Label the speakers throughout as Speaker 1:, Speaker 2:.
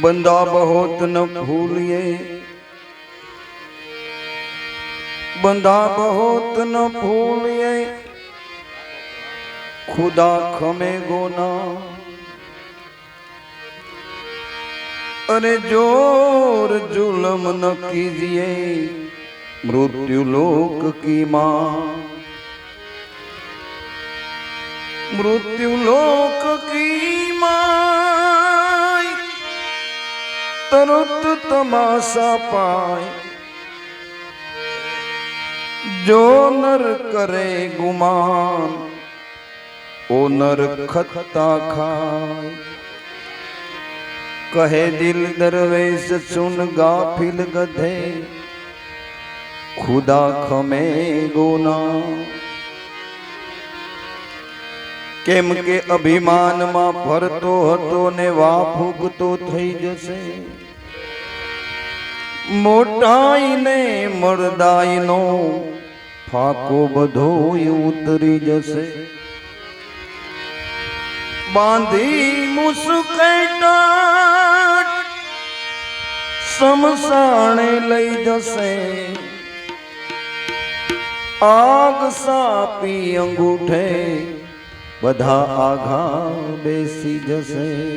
Speaker 1: બંદા બહોત ન ભૂલીએ. બંદા બહોત ન ભૂલીએ. ખુદા ખમે ગોના. અરે જોર જુલમ ન કીજીએ. મૃત્યુ લોક કી માં મૃત્યુ લોક કી માં તરત તમાશા પાય જો નર કરે ગુમાન ઓ નર ખત્તા ખાય કહે દિલ દરવેશ સુન ગાફિલ ગધે ખુદા ખમે ગોના કેમ કે અભિમાનમાં ફરતો હતો ને વા ફૂગતો થઈ જશે મોટાઈ ને મરદાઈનો ફાકો બધો ઉતરી જશે. બાંધી મુસકેટા સમસાણે લઈ જશે. આગ સાપી અંગૂઠે બધા આઘા બેસી જશે.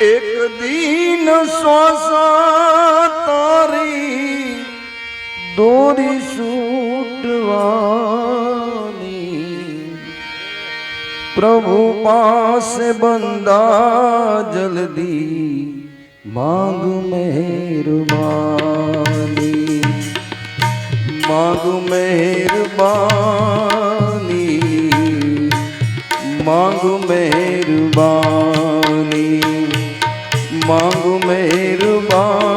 Speaker 1: એક દિન શ્વાસ તારી દોરી છૂટવાની પ્રભુ પાસે બંદા જલ્દી માંગ મહેરબાની. માંગુ મહેરબાની. માંગુ મહેરબાની. માંગુ મહેરબાની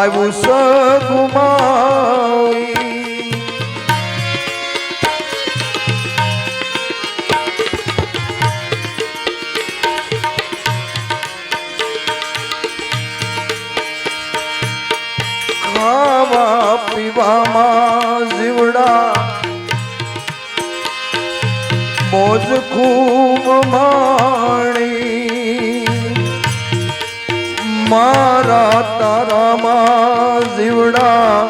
Speaker 1: આવ્યું સગુમાવી તારામાં જીવડા.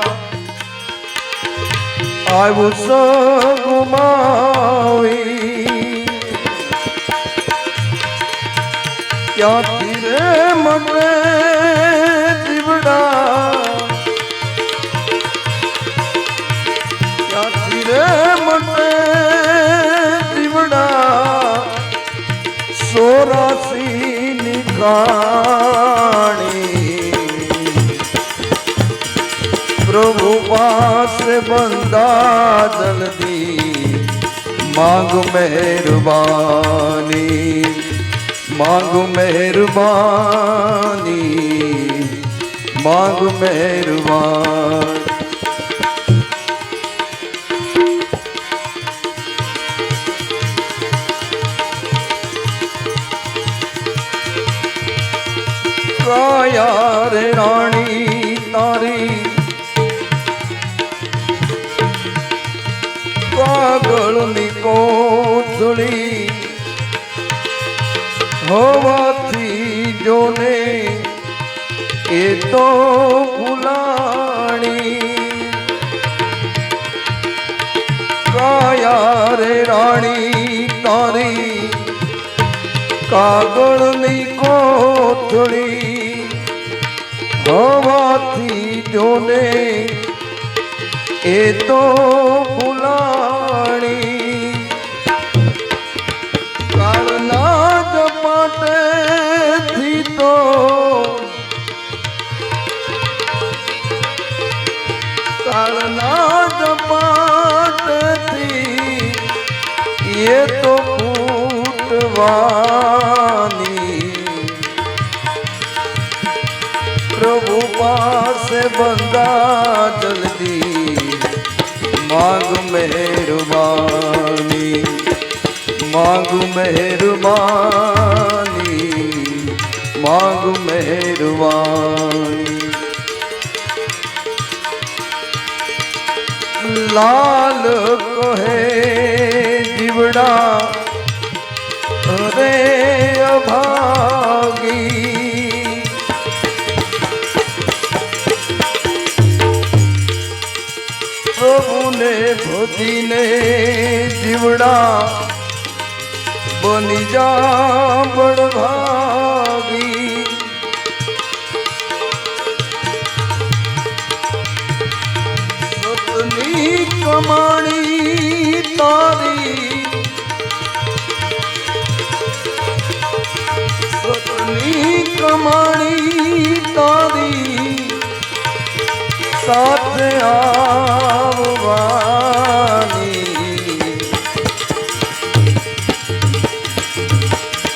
Speaker 1: આવ્યું ગુમાવી ક્યાંથી રે મને જીવડા? ક્યાંથી રે મને જીવડા? સોરાસી નિકાણી માંગ મહેરબાની માંગ મહેરબાની માંગ મહેરબાન કાયા રે રાણી કોથળી હોવાથી જોને એ તો ફૂલાણી કાયા રે રાણી તારી કાગળની કોથળી હોવાથી જોને એ તો ફૂટવાની પ્રભુ પાસે બંધા જલ્દી માગ મહેરબાની. માગ મહેરબાની માગ મહેરબાની. લાલ કહે જીવડા અરે અભાગી પ્રભુને ભજીને જીવડા બની જા બળભાગી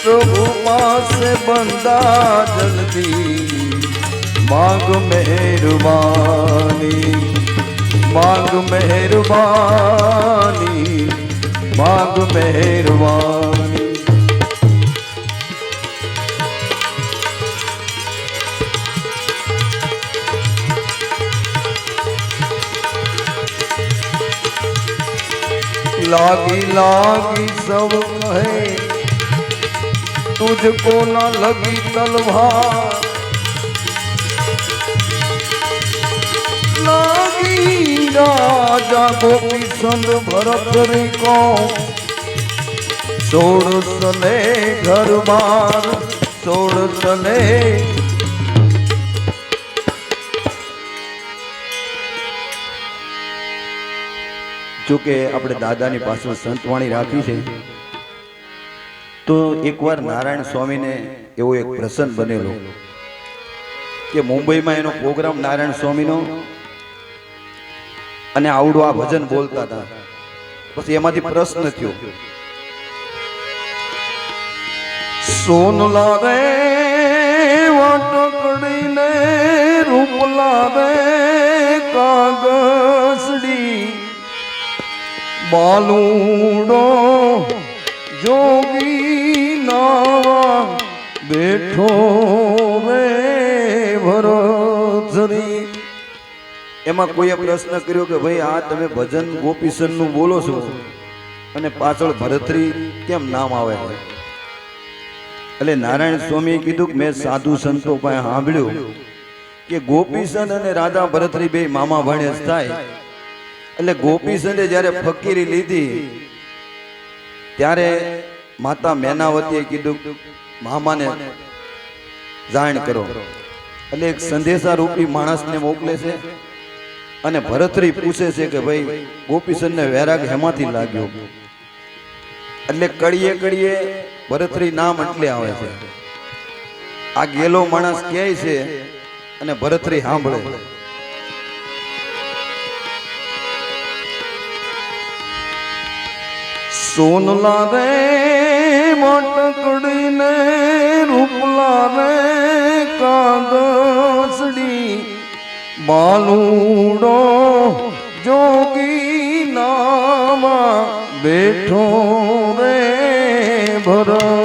Speaker 1: પ્રભુ પાસે બંધા જલ્દી માંગ મહેરબાની. માગ મહેરબાની માગ મહેરબાની. લાગી લાગી સૌ કહે તુજકો ન લગી તલવાર લાગી રાજા ગોપી સંત ભરત રે કો સોળસને ઘર બાર સોળસને જોકે આપણે દાદાની પાછળ સંતવાણી રાખી છે, તો એકવાર નારાયણ સ્વામીને એવો એક પ્રસંગ બનેલો કે મુંબઈમાં એનો પ્રોગ્રામ નારાયણ સ્વામીનો અને આવડું આ ભજન બોલતા હતા. પછી એમાંથી પ્રશ્ન થયો, સોન રે વટકડીને રૂપ રે કાગસડી બાલુડો જોગી નાવા બેઠો રે ભરતરી એમાં કોઈએ પ્રશ્ન કર્યો કે ભાઈ, આ તમે ભજન ગોપીસનનું બોલો છો અને પાછળ ભરતરી કેમ નામ આવે એટલે નારાયણ સ્વામીએ કીધું કે મેં સાધુ સંતો પાસે સાંભળ્યું કે ગોપીસન અને રાધા ભરતરી બે મામા ભણે થાય. એટલે ગોપીચંદે જ્યારે ફકીરી લીધી, ત્યારે માતા મેનાવતીએ કીધું, મામાને જાણ કરો. એટલે એક સંદેશા રૂપી માણસને મોકલે છે અને ભરતરી પૂછે છે કે ભાઈ ગોપીચંદને વૈરાગ હેમાંથી લાગ્યો? એટલે કડીએ કડીએ ભરતરી નામ એટલે આવે છે. આ ગેલો માણસ ક્યાંય છે અને ભરતરી સાંભળે. સોનલા રે મોટકડીને રૂપલા રે કાગસડી બાલુડો જોગી નામા બેઠો રે ભરત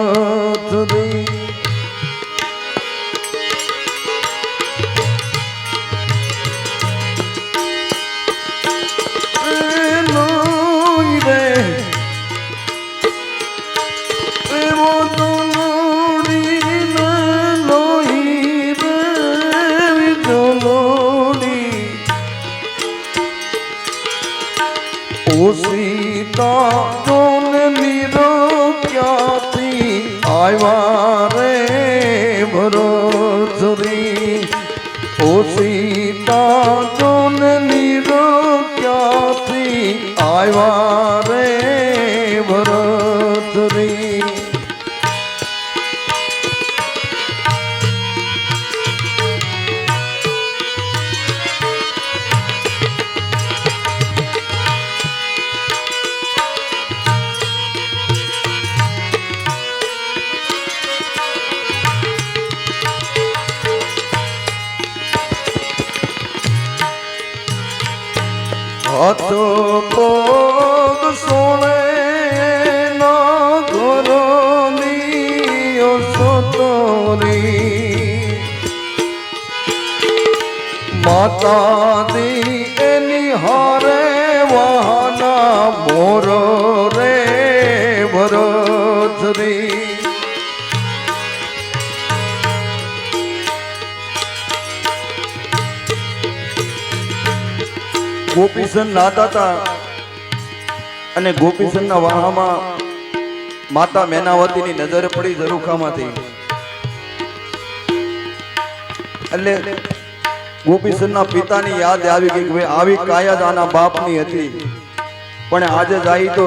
Speaker 1: માતા દી એની હારે વાહના મોર રે ભરતરી ગોપીસન નાતા હતા અને ગોપીસનના વાહામાં માતા મેનાવતીની નજર પડી ઝરૂખામાંથી. એટલે ગોપીસનના પિતાની યાદ આવી ગઈ કે આવી કાયા જ આના બાપની હતી. પણ આજે જાય તો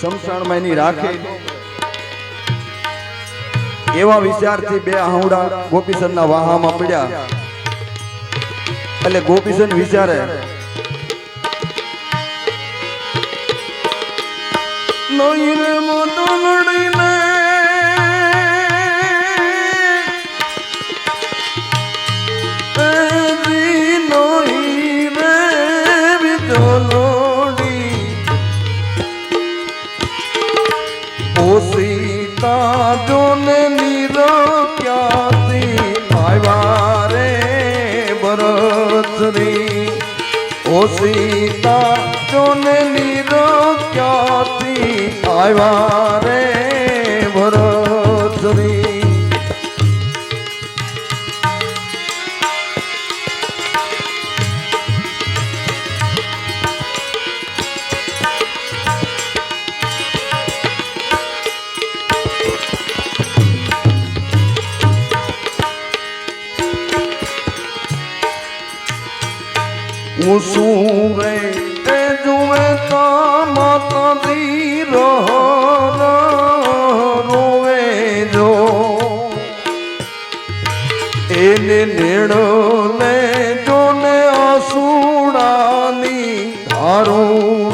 Speaker 1: શમશાનમાં એની રાખે. એવા વિચારથી બે આહુડા ગોપીસનના વાહામાં પડ્યા. એટલે ગોપીસન વિચારે નહીં રે એવી ક્યાંથી આવ્યા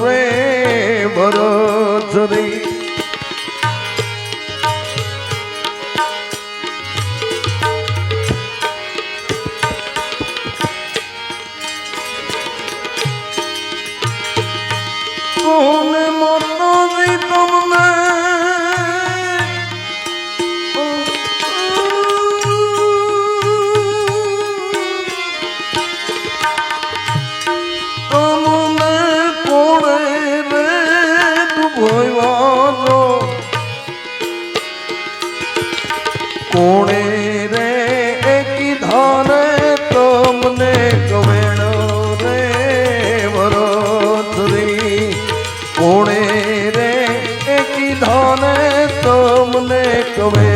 Speaker 1: રે ભરતરી કોને lo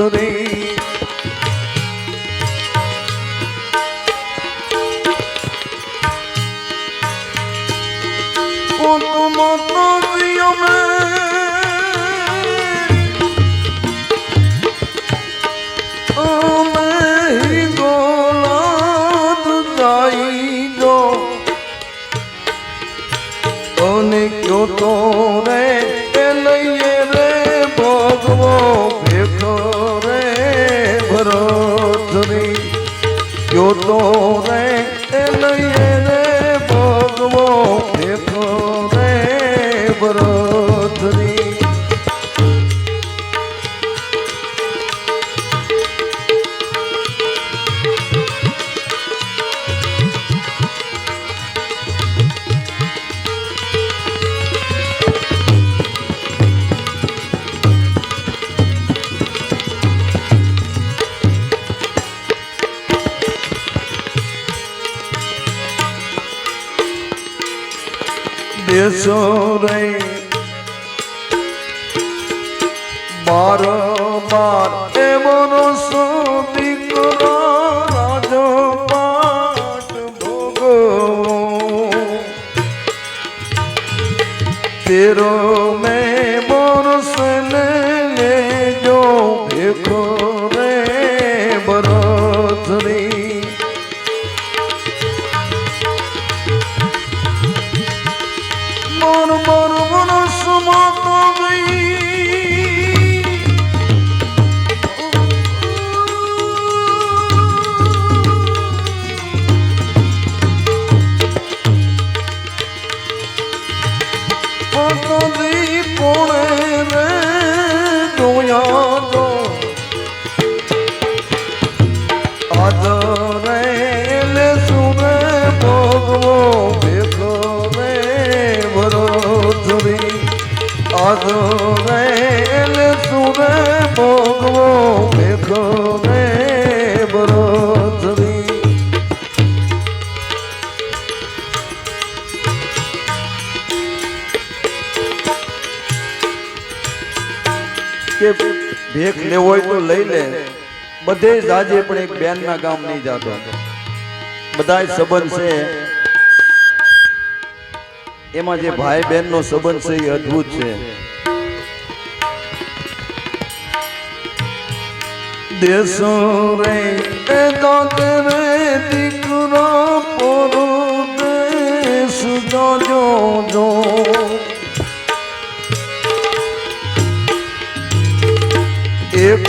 Speaker 1: নজরে तेरो में बोनसे બધે જાજે પણ એક બેનના ગામ નહીં જાતો. બધા સંબંધ છે. એમાં જે ભાઈ બેન નો સંબંધ છે એ અદ્ભુત છે. દેશો રે, એ તો તેરે દીકરો પોરો દેશ જો જો જો. એક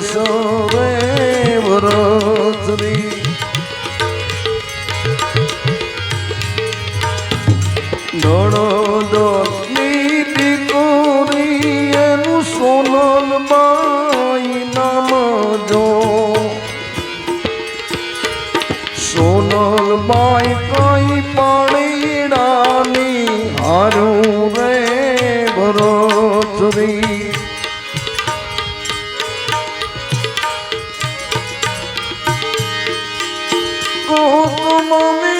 Speaker 1: સોવે વરોત્રી moment.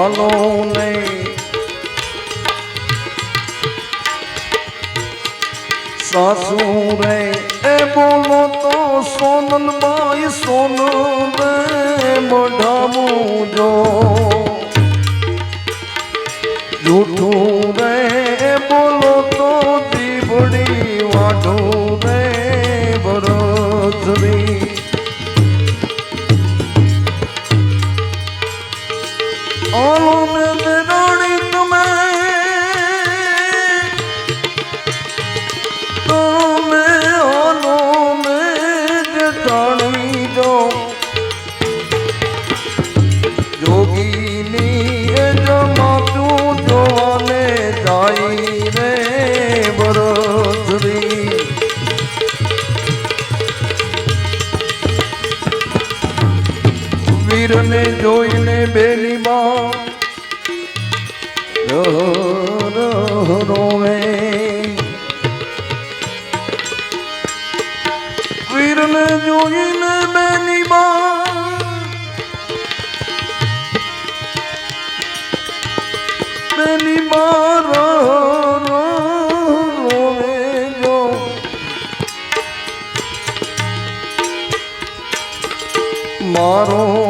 Speaker 1: ભલું નહીં સાસુરે એ બોલો તો સોનલબાઈ સોનલ મોઢામું જો જૂઠું રે બોલો તો દીવડી વાઢું બેની માં રોવે વીરને જોઈને બેની માં બેની માં મારો